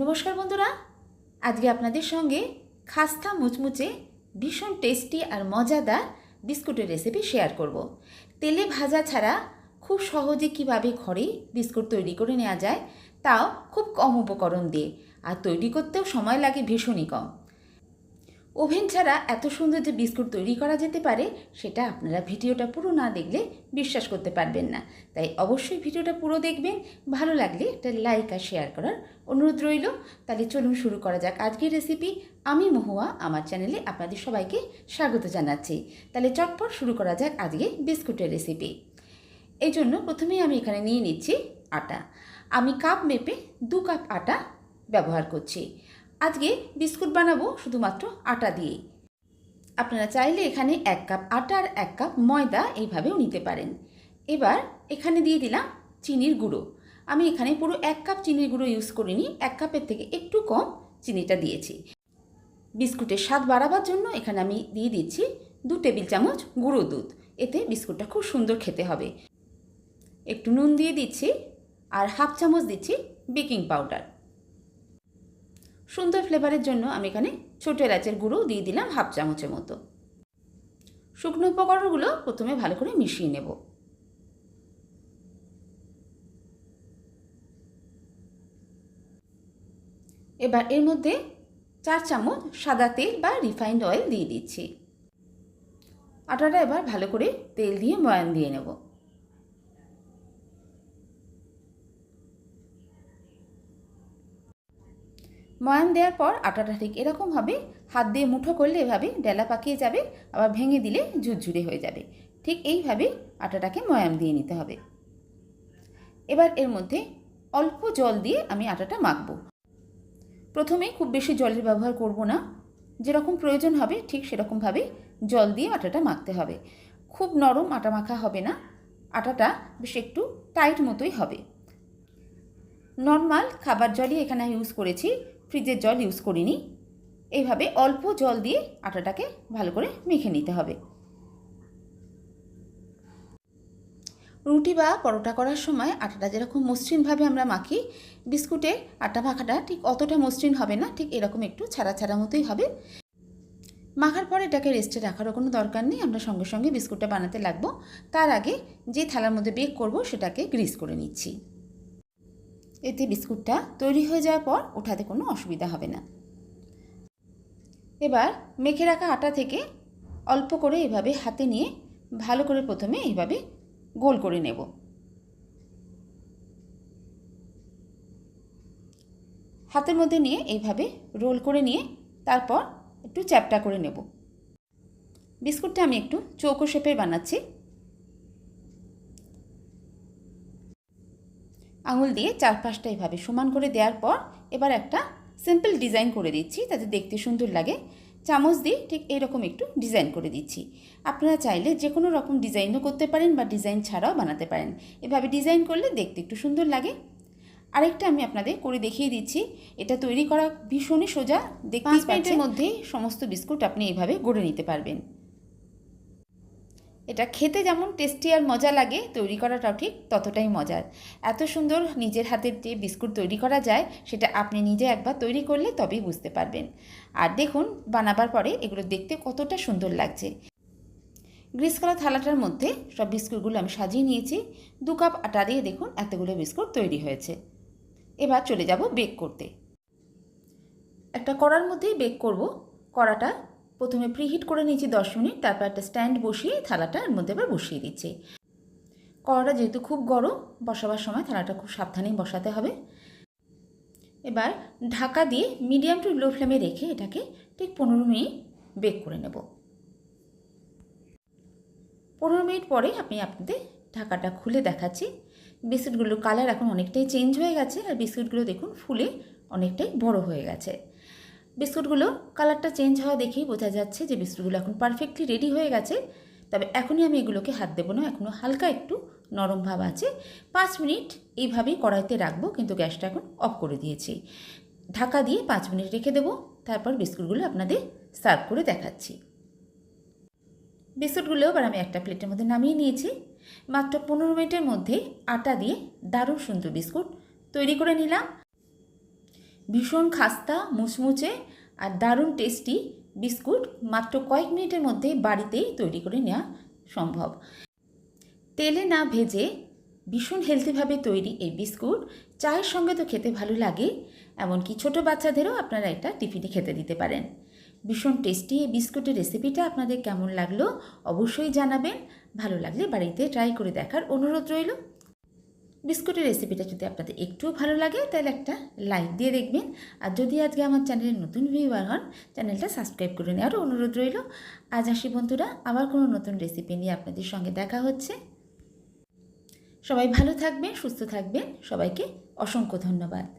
নমস্কার বন্ধুরা। আজকে আপনাদের সঙ্গে খাস্তা মুচমুচে ভীষণ টেস্টি আর মজাদার বিস্কুটের রেসিপি শেয়ার করব। তেলে ভাজা ছাড়া খুব সহজে কীভাবে ঘরে বিস্কুট তৈরি করে নেওয়া যায়, তাও খুব কম উপকরণ দিয়ে। আর তৈরি করতেও সময় লাগে ভীষণই কম। ওভেন ছাড়া এত সুন্দর যে বিস্কুট তৈরি করা যেতে পারে, সেটা আপনারা ভিডিওটা পুরো না দেখলে বিশ্বাস করতে পারবেন না। তাই অবশ্যই ভিডিওটা পুরো দেখবেন। ভালো লাগলে একটা লাইক আর শেয়ার করার অনুরোধ রইল। তাহলে চলুন শুরু করা যাক আজকের রেসিপি আমি মহুয়া, আমার চ্যানেলে আপনাদের সবাইকে স্বাগত জানাচ্ছি। তাহলে চটপট শুরু করা যাক আজকে বিস্কুটের রেসিপি এই জন্য প্রথমেই আমি এখানে নিয়ে নিচ্ছি আটা। আমি কাপ মেপে দু কাপ আটা ব্যবহার করছি। আজকে বিস্কুট বানাবো শুধুমাত্র আটা দিয়েই। আপনারা চাইলে এখানে এক কাপ আটা আর এক কাপ ময়দা এইভাবেও নিতে পারেন। এবার এখানে দিয়ে দিলাম চিনির গুঁড়ো। আমি এখানে পুরো এক কাপ চিনির গুঁড়ো ইউজ করিনি, এক কাপের থেকে একটু কম চিনিটা দিয়েছি। বিস্কুটের স্বাদ বাড়াবার জন্য এখানে আমি দিয়ে দিচ্ছি দু টেবিল চামচ গুঁড়ো দুধ। এতে বিস্কুটটা খুব সুন্দর খেতে হবে। একটু নুন দিয়ে দিচ্ছি আর হাফ চামচ দিচ্ছি বেকিং পাউডার। সুন্দর ফ্লেভারের জন্য আমি এখানে ছোটো এলাচের গুঁড়ো দিয়ে দিলাম হাফ চামচের মতো। শুকনো উপকরণগুলো প্রথমে ভালো করে মিশিয়ে নেব। এবার এর মধ্যে চার চামচ সাদা তেল বা রিফাইন্ড অয়েল দিয়ে দিচ্ছি। আটাটা এবার ভালো করে তেল দিয়ে ময়ান দিয়ে নেব। ময়ান দেওয়ার পর আটাটা ঠিক এরকম হবে। হাত দিয়ে মুঠো করলে এভাবে ডেলা পাকিয়ে যাবে, আবার ভেঙে দিলে ঝুরঝুরে হয়ে যাবে। ঠিক এইভাবে আটাটাকে ময়াম দিয়ে নিতে হবে। এবার এর মধ্যে অল্প জল দিয়ে আমি আটাটা মাখবো। প্রথমে খুব বেশি জলের ব্যবহার করব না। যেরকম প্রয়োজন হবে, ঠিক সেরকমভাবে জল দিয়ে আটাটা মাখতে হবে। খুব নরম আটা মাখা হবে না। আটাটা বেশ একটু টাইট মতোই হবে। নর্মাল খাবার জলই এখানে ইউজ করেছি। ফ্রিজের জল ইউজ করিনি। এইভাবে অল্প জল দিয়ে আটাটাকে ভালো করে মেখে নিতে হবে। রুটি বা পরোটা করার সময় আটাটা যেরকম মসৃণভাবে আমরা মাখি, বিস্কুটে আটা মাখাটা ঠিক অতটা মসৃণ হবে না, ঠিক এরকম একটু ছাড়া ছাড়া মতোই হবে। মাখার পর এটাকে রেস্টে রাখারও কোনো দরকার নেই, আমরা সঙ্গে সঙ্গে বিস্কুটটা বানাতে লাগবো। তার আগে যে থালার মধ্যে বেক করব সেটাকে গ্রিস করে নিচ্ছি। এতে বিস্কুটটা তৈরি হয়ে যাওয়ার পর ওঠাতে কোনো অসুবিধা হবে না। এবার মেখে রাখা আটা থেকে অল্প করে এভাবে হাতে নিয়ে ভালো করে প্রথমে এইভাবে গোল করে নেব। হাতের মধ্যে নিয়ে এইভাবে রোল করে নিয়ে তারপর একটু চ্যাপটা করে নেব। বিস্কুটটা আমি একটু চৌকো শেপের বানাচ্ছি। আঙুল দিয়ে চারপাশটা এভাবে সমান করে দেওয়ার পর এবার একটা সিম্পল ডিজাইন করে দিচ্ছি তাতে দেখতে সুন্দর লাগে। চামচ দিয়ে ঠিক এরকম একটু ডিজাইন করে দিচ্ছি। আপনারা চাইলে যে কোনো রকম ডিজাইনও করতে পারেন বা ডিজাইন ছাড়াও বানাতে পারেন। এভাবে ডিজাইন করলে দেখতে একটু সুন্দর লাগে। আরেকটা আমি আপনাদের করে দেখিয়ে দিচ্ছি। এটা তৈরি করা ভীষণই সোজা। দেখতে পাঁচ মিনিটের মধ্যেই সমস্ত বিস্কুট আপনি এভাবে গড়ে নিতে পারবেন। এটা খেতে যেমন টেস্টি আর মজা লাগে, তৈরি করাটাও ঠিক ততটাই মজার। এত সুন্দর নিজের হাতের যে বিস্কুট তৈরি করা যায়, সেটা আপনি নিজে একবার তৈরি করলে তবেই বুঝতে পারবেন। আর দেখুন, বানাবার পরে এগুলো দেখতে কতটা সুন্দর লাগছে। গ্রিস করা থালাটার মধ্যে সব বিস্কুটগুলো আমি সাজিয়ে নিয়েছি। দু কাপ আটা দিয়ে দেখুন এতগুলো বিস্কুট তৈরি হয়েছে। এবার চলে যাব বেক করতে। একটা কড়ার মধ্যেই বেক করব। কড়াটা প্রথমে প্রিহিট করে নিয়েছি দশ মিনিট, তারপর একটা স্ট্যান্ড বসিয়ে থালাটা এর মধ্যে এবার বসিয়ে দিচ্ছি। কড়াটা যেহেতু খুব গরম, বসাবার সময় থালাটা খুব সাবধানেই বসাতে হবে। এবার ঢাকা দিয়ে মিডিয়াম টু লো ফ্লেমে রেখে এটাকে ঠিক পনেরো মিনিট বেক করে নেব। পনেরো মিনিট পরে আমি আপনাদের ঢাকাটা খুলে দেখাচ্ছি। বিস্কুটগুলোর কালার এখন অনেকটাই চেঞ্জ হয়ে গেছে, আর বিস্কুটগুলো দেখুন ফুলে অনেকটাই বড় হয়ে গেছে। বিস্কুটগুলো কালারটা চেঞ্জ হওয়া দেখেই বোঝা যাচ্ছে যে বিস্কুটগুলো এখন পারফেক্টলি রেডি হয়ে গেছে। তবে এখনই আমি এগুলোকে হাত দেবো না, এখনও হালকা একটু নরম ভাব আছে। পাঁচ মিনিট এইভাবেই কড়াইতে রাখব, কিন্তু গ্যাসটা এখন অফ করে দিয়েছি। ঢাকা দিয়ে পাঁচ মিনিট রেখে দেবো, তারপর বিস্কুটগুলো আপনাদের সার্ভ করে দেখাচ্ছি। বিস্কুটগুলো এবার আমি একটা প্লেটের মধ্যে নামিয়ে নিয়েছি। মাত্র পনেরো মিনিটের মধ্যে আটা দিয়ে দারুণ সুন্দর বিস্কুট তৈরি করে নিলাম। ভীষণ খাস্তা, মুচমুচে আর দারুণ টেস্টি বিস্কুট মাত্র কয়েক মিনিটের মধ্যে বাড়িতেই তৈরি করে নেওয়া সম্ভব। তেলে না ভেজে ভীষণ হেলদিভাবে তৈরি এই বিস্কুট চায়ের সঙ্গে তো খেতে ভালো লাগে, এমনকি ছোটো বাচ্চাদেরও আপনারা এটা টিফিনে খেতে দিতে পারেন। ভীষণ টেস্টি এই বিস্কুটের রেসিপিটা আপনাদের কেমন লাগল অবশ্যই জানাবেন, ভালো লাগলে বাড়িতে ট্রাই করে দেখার অনুরোধ রইল। বিস্কুটের রেসিপিটা যদি আপনাদের একটুও ভালো লাগে, তাহলে একটা লাইক দিয়ে দেখবেন। আর যদি আজকে আমার চ্যানেলে নতুন ভিউয়ার হন চ্যানেলটা সাবস্ক্রাইব করে নেওয়ার অনুরোধ রইল। আজ আসি বন্ধুরা, আবার কোনো নতুন রেসিপি নিয়ে আপনাদের সঙ্গে দেখা হচ্ছে। সবাই ভালো থাকবেন, সুস্থ থাকবেন। সবাইকে অসংখ্য ধন্যবাদ।